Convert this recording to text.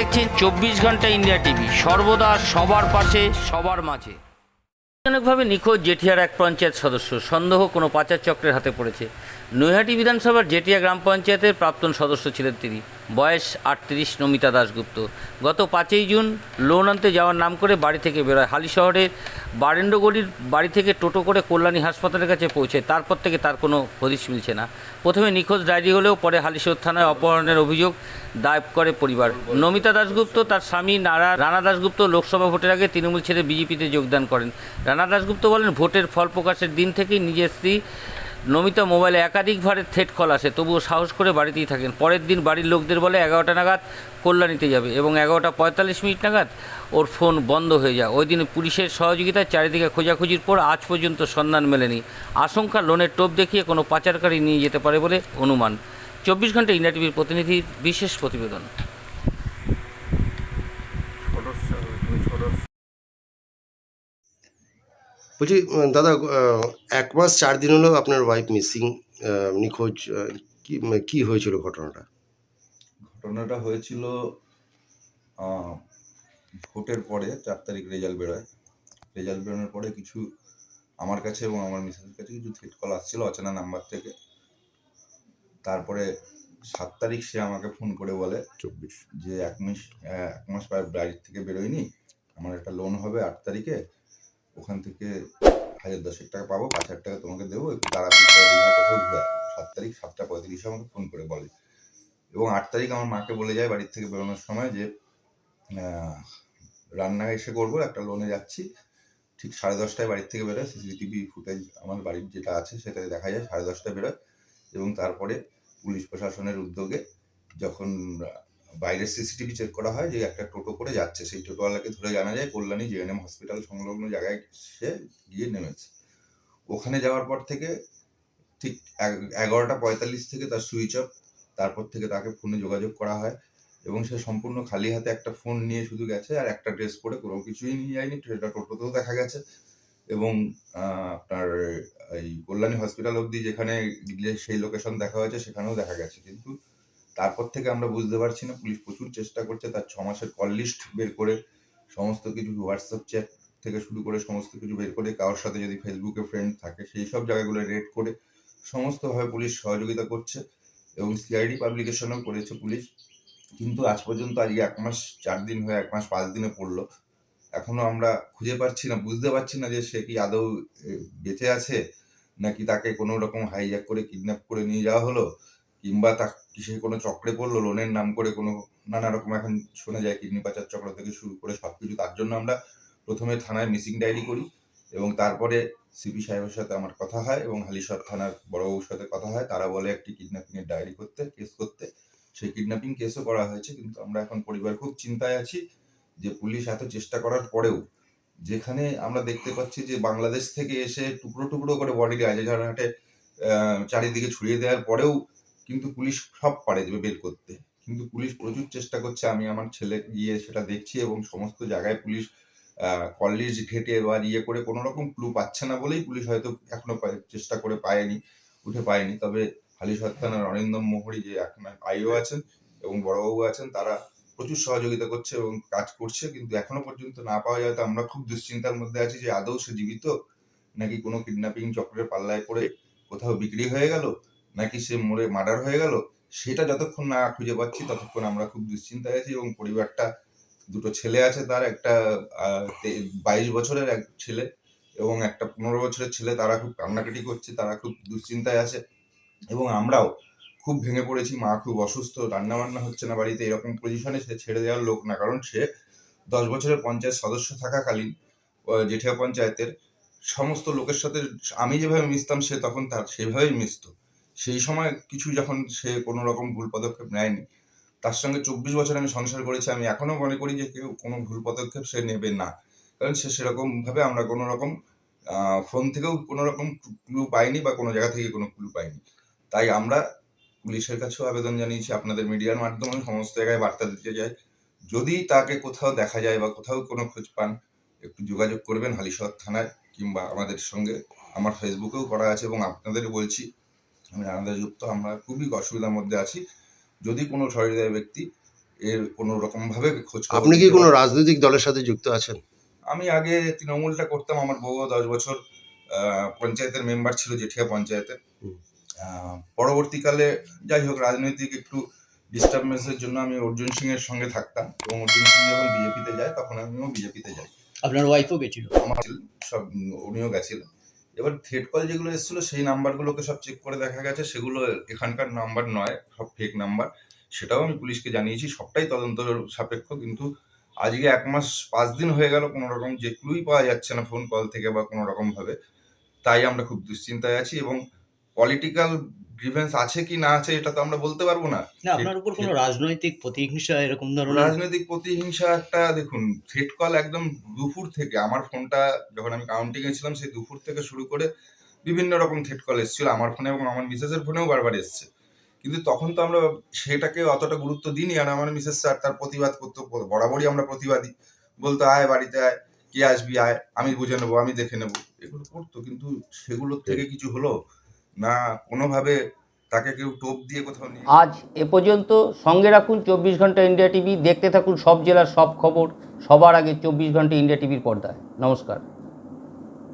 দেখছেন চব্বিশ ঘণ্টা ইন্ডিয়া টিভি। সর্বদা সবার পাশে, সবার মাঝে। অনেকভাবে নিখোঁজ জেঠিয়ার এক পঞ্চায়েত সদস্য। সন্দেহ কোনো পাচার চক্রের হাতে পড়েছে। নৈহাটি বিধানসভার জেটিয়া গ্রাম পঞ্চায়েতের প্রাক্তন সদস্য ছিলেন তিনি। বয়স আটত্রিশ, নমিতা দাশগুপ্ত। গত পাঁচই জুন লোন আনতে যাওয়ার নাম করে বাড়ি থেকে বেরোয়। হালি শহরের বারেন্দ্রগড়ির বাড়ি থেকে টোটো করে কল্যাণী হাসপাতালের কাছে পৌঁছে। তারপর থেকে তার কোনো হদিশ মিলছে না। প্রথমে নিখোঁজ ডায়েরি হলেও পরে হালিশহর থানায় অপহরণের অভিযোগ দায়ের করে পরিবার। নমিতা দাশগুপ্ত তার স্বামী নারা, রানা দাশগুপ্ত লোকসভা ভোটের আগে তৃণমূল ছেড়ে বিজেপিতে যোগদান করেন। রানা দাশগুপ্ত বলেন, ভোটের ফল প্রকাশের দিন থেকেই নিজের স্ত্রী নমিতা মোবাইলে একাধিকবারের থেট কল আসে, তবুও সাহস করে বাড়িতেই থাকেন। পরের দিন বাড়ির লোকদের বলে এগারোটা নাগাদ কল্যাণীতে যাবে এবং এগারোটা পঁয়তাল্লিশ মিনিট নাগাদ ওর ফোন বন্ধ হয়ে যায়। ওই দিন পুলিশের সহযোগিতায় চারিদিকে খোঁজাখুঁজির পর আজ পর্যন্ত সন্ধান মেলেনি। আশঙ্কা, লোনের টোপ দেখিয়ে কোনো পাচারকারী নিয়ে যেতে পারে বলে অনুমান। চব্বিশ ঘণ্টা ইন্ডিয়া টিভির প্রতিনিধির বিশেষ প্রতিবেদন। বলছি দাদা এক মাস চার দিন হলো আপনার ওয়াইফ মিসিং নিখোঁজ কি কি হয়েছিল ঘটনাটা? ঘটনাটা হয়েছিল ভোটের পরে চার তারিখ রেজাল্ট বেরোয়। রেজাল্ট বেরোনোর পরে কিছু আমার কাছে এবং আমার মিসেসের কাছে কিছু থ্রেট কল আসছিল অচেনা নাম্বার থেকে। তারপরে সাত তারিখ সে আমাকে ফোন করে বলে চব্বিশ। যে এক মাস এক মাস প্রায় বাড়ির থেকে বেরোয়নি আমার একটা লোন হবে আট তারিখে। ওখান থেকে হাজার দশেক টাকা পাবো, পাঁচ হাজার টাকা তোমাকে দেবো, একটু তাড়াতাড়ি কোথাও ঘুরে সাত তারিখ, সাতটা পঁয়ত্রিশে আমাকে ফোন করে বলে। এবং আট তারিখ আমার মাকে বলে যায় বাড়ির থেকে বেরোনোর সময় যে রান্না এসে করব, একটা লোনে যাচ্ছি। ঠিক সাড়ে দশটায় বাড়ির থেকে বেরোয় সিসিটিভি ফুটেজ আমার বাড়ির যেটা আছে সেটাতে দেখা যায়, সাড়ে দশটায় বেরোয়। এবং তারপরে পুলিশ প্রশাসনের উদ্যোগে যখন বাইরের সিসিটিভি চেক করা হয় যে একটা টোটো করে যাচ্ছে। সেই টোটোওয়ালাকে ধরে জানা যায় কল্যাণী জেএনএম হসপিটাল সংলগ্ন জায়গায় সে গিয়ে নেমেছে। ওখানে যাওয়ার পর থেকে ঠিক এগারোটা পঁয়তাল্লিশ থেকে তার সুইচ অফ তারপর থেকে তাকে ফোনে যোগাযোগ করা হয় এবং সে সম্পূর্ণ খালি হাতে একটা ফোন নিয়ে শুধু গেছে আর একটা ড্রেস পরে কোনো কিছুই নিয়ে যায়নি। সেটা টোটোতেও দেখা গেছে এবং আপনার এই কল্যাণী হসপিটাল অবধি যেখানে সেই লোকেশন দেখা হয়েছে সেখানেও দেখা গেছে। কিন্তু তারপর থেকে আমরা বুঝতে পারছি না, পুলিশ প্রচুর চেষ্টা করছে, তার ছ মাসের কল লিস্ট বের করে সমস্ত কিছু হোয়াটসঅ্যাপ চ্যাট থেকে শুরু করে সমস্ত কিছু বের করে, কারোর সাথে যদি ফেসবুকে ফ্রেন্ড থাকে, সেই সব জায়গাগুলো রেড করে সমস্তভাবে পুলিশ সহযোগিতা করছে এবং সিআইডি পাবলিকেশনও করেছে পুলিশ। কিন্তু আজ পর্যন্ত, আজকে এক মাস, চার দিন হয়ে, এক মাস পাঁচ দিনে পড়ল। এখনও আমরা খুঁজে পাচ্ছি না, বুঝতে পারছি না যে সে কি আদৌ বেঁচে আছে? নাকি তাকে কোনো রকম হাইজ্যাক করে কিডন্যাপ করে নিয়ে যাওয়া হলো? কিংবা তা কিসে কোনো চক্রে পড়ল লোনের নাম করে কোনো নানা রকম এখন শোনা যায় কিডনি পাচার চক্র থেকে শুরু করে সব কিছু তার জন্য আমরা প্রথমে থানায় মিসিং ডায়েরি করি এবং তারপরে সিপি সাহেবের সাথে আমার কথা হয় এবং হালিশহর থানার বড়বাবুর সাথে কথা হয়। তারা বলে একটি কিডন্যাপিং এর ডায়েরি করতে কেস করতে। সেই কিডন্যাপিং কেসও করা হয়েছে কিন্তু আমরা এখন পরিবার খুব চিন্তায় আছি যে পুলিশ এত চেষ্টা করার পরেও যেখানে আমরা দেখতে পাচ্ছি যে বাংলাদেশ থেকে এসে টুকরো টুকরো করে বডি রাজারহাটে চারিদিকে ছড়িয়ে দেওয়ার পরেও কিন্তু পুলিশ সব পারে বের করতে। কিন্তু পুলিশ প্রচুর চেষ্টা করছে, আমি আমার ছেলে গিয়ে সেটা দেখছি এবং সমস্ত জায়গায় পুলিশ কলেজ ঘেটে বা ইয়ে করে কোনো রকম ক্লু পাচ্ছে না বলেই পুলিশ হয়তো এখনও চেষ্টা করে পায়নি, উঠে পায়নি। তবে হালিশহর থানার অরিন্দম মোহরি যে এখন আইও আছেন এবং বড়বাবু আছেন, তারা প্রচুর সহযোগিতা করছে এবং কাজ করছে। কিন্তু এখনও পর্যন্ত না পাওয়া যায় তো আমরা খুব দুশ্চিন্তার মধ্যে আছি যে আদৌ সে জীবিত? নাকি কোনো কিডন্যাপিং চক্রের পাল্লায় পড়ে কোথাও বিক্রি হয়ে গেল? নাকি সে মরে, মার্ডার হয়ে গেল? সেটা যতক্ষণ না খুঁজে পাচ্ছি, ততক্ষণ আমরা খুব দুশ্চিন্তায় আছি এবং পরিবারটা, দুটো ছেলে আছে তার, একটা বাইশ বছরের এক ছেলে এবং একটা পনেরো বছরের ছেলে, তারা খুব কান্নাকাটি করছে, তারা খুব দুশ্চিন্তায় আছে এবং আমরাও খুব ভেঙে পড়েছি, মা খুব অসুস্থ রান্না বান্না হচ্ছে না বাড়িতে, এরকম পজিশনে সে ছেড়ে দেওয়ার লোক না, কারণ সে দশ বছরের পঞ্চায়েত সদস্য থাকাকালীন জেঠিয়া পঞ্চায়েতের সমস্ত লোকের সাথে, আমি যেভাবে মিশতাম সে তখন তার সেভাবেই মিশতো। সেই সময় কিছু যখন সে কোনো রকম ভুল পদক্ষেপ নেয়নি, তার সঙ্গে চব্বিশ বছর আমি সংসার করেছি, আমি এখনও মনে করি যে কেউ কোনো ভুল পদক্ষেপ সে নেবে না। কারণ সে সেরকম ভাবে আমরা কোনো রকম ফোন থেকেও কোনো রকম ক্লু পাইনি বা কোনো জায়গা থেকে কোনো ক্লু পাইনি। তাই আমরা পুলিশের কাছেও আবেদন জানিয়েছি, আপনাদের মিডিয়ার মাধ্যমে সমস্ত জায়গায় বার্তা দিতে চাই। যদি তাকে কোথাও দেখা যায় বা কোথাও কোনো খোঁজ পান, একটু যোগাযোগ করবেন হালিশহর থানায় কিংবা আমাদের সঙ্গে। আমার ফেসবুকেও করা আছে এবং আপনাদের বলছি আমি রানাদাযুক্ত আমরা খুবই অসুবিধার মধ্যে আছি। যদি কোনো সহৃদয় ব্যক্তি এর কোনো রকম ভাবে খোঁজ আপনি কি কোনো রাজনৈতিক দলের সাথে যুক্ত আছেন? আমি আগে তৃণমূলটা করতাম আমার বউ দশ বছর পঞ্চায়েতের মেম্বার ছিল জেঠিয়া পঞ্চায়েতের। পরবর্তীকালে যাই হোক রাজনৈতিক একটু ডিস্টারবেন্সের জন্য আমি অর্জুন সিং এর সঙ্গে থাকতাম এবং অর্জুন সিং যখন বিজেপিতে যায় তখন আমিও বিজেপিতে যাই। আপনার ওয়াইফও গেছিল? আমার সব উনিও গেছিল এবার থ্রেড কল যেগুলো এসেছিল, সেই নাম্বারগুলোকে সব চেক করে দেখা গেছে। সেগুলো এখানকার নাম্বার নয়, সব ফেক নাম্বার। সেটাও আমি পুলিশকে জানিয়েছি, সবটাই তদন্ত সাপেক্ষ। কিন্তু আজকে এক মাস, পাঁচ দিন হয়ে গেল, কোনো রকম যে ক্লুই পাওয়া যাচ্ছে না ফোন কল থেকে বা কোনো রকমভাবে। তাই আমরা খুব দুশ্চিন্তায় আছি এবং পলিটিক্যাল গ্রিভেন্স আছে কি না আছে এটা তো আমরা বলতে পারব না। না আপনার উপর কোনো রাজনৈতিক প্রতিহিংসা এরকম ধরনের রাজনৈতিক প্রতিহিংসা একটা দেখুন থ্রেট কল একদম দুপুর থেকে আমার ফোনটা যখন আমি কাউন্টিং এ ছিলাম সেই দুপুর থেকে শুরু করে বিভিন্ন রকম থ্রেট কল এসেছিল। আমার ফোনে এবং আমার মিসেসের ফোনেও বারবার এসছে। কিন্তু তখন তো আমরা সেটাকে অতটা গুরুত্ব দিইনি আর আমার মিসেস স্যার তার প্রতিবাদ করতো বরাবরই আমরা প্রতিবাদী। বলতো আয় বাড়িতে আয় কে আসবি আয় আমি বুঝে নেব আমি দেখে নেব। এগুলো করতো কিন্তু সেগুলোর থেকে কিছু হলো না কোনোভাবে তাকে কেউ টোপ দিয়ে কোথাও নিয়ে আজ এ পর্যন্ত সঙ্গে রাখুন চব্বিশ ঘণ্টা ইন্ডিয়া টিভি, দেখতে থাকুন সব জেলার সব খবর, সবার আগে চব্বিশ ঘণ্টা ইন্ডিয়া টিভির পর্দায়। নমস্কার।